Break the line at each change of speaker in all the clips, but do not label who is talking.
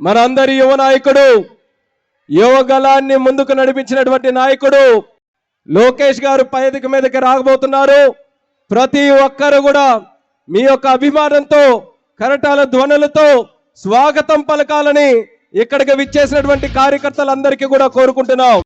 మనందరి యువ నాయకుడు యువగలాన్ని ముందుకు నడిపించినటువంటి నాయకుడు లోకేష్ గారు పైదిక మీదకి రాకబోతున్నారు ప్రతి ఒక్కరు కూడా మీ యొక్క అభిమానంతో కరటాల ధ్వనులతో స్వాగతం పలకాలని ఇక్కడికి విచ్చేసినటువంటి కార్యకర్తలందరికీ కూడా కోరుకుంటున్నాం.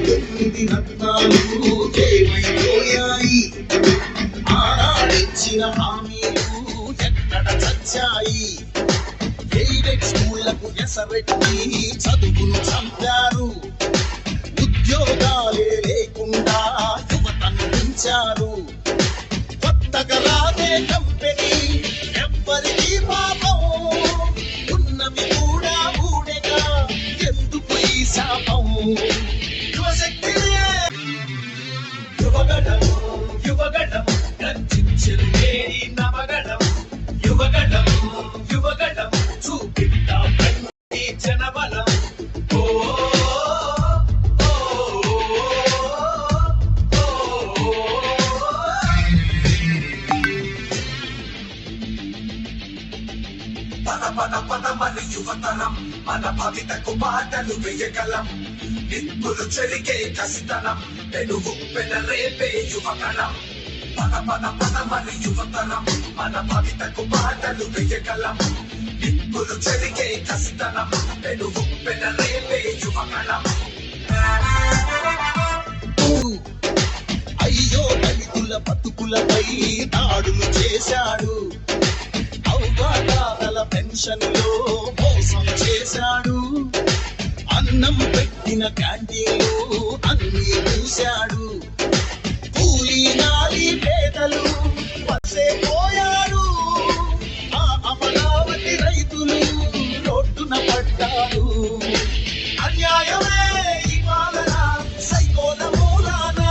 దేవాలయముది రత్నాలు ఏమైపోయాయి ఆనాడిచ్చిన హామీలు ఎక్కడ చచ్చాయి ఎయిడెడ్ స్కూళ్ళకు ఎసరెట్టి చదువును చంపారు ఉద్యోగాలే లేకుండా యువతను పెంచారు
యువగణం యువగణం చూపిద్దాం రండి జనబలం. ఓ ఓ,
పద పద పదమని యువతరం. మన భవితకు బాటలు వేయగలం. నిప్పులు చెరిగే కసితనం. పెనుగు పెనరేపే యువగణం పద పద మరి యువతరం మన భవితకు బాటలు వెయ్యగలం నిప్పులు చెరిగే కసితనం పెను ఉప్పెన రేపే యువగణం
అయ్యో దళితుల బతుకులపై దాడులు చేశాడు. అవగాదాతల పెన్షన్లో మోసం చేశాడు. అన్నం పెట్టిన క్యాంటీన్లు అన్ని చూశాడు కూలీ నాలి రోడ్డున అన్యాయమే పాలన సైకోల మూలానా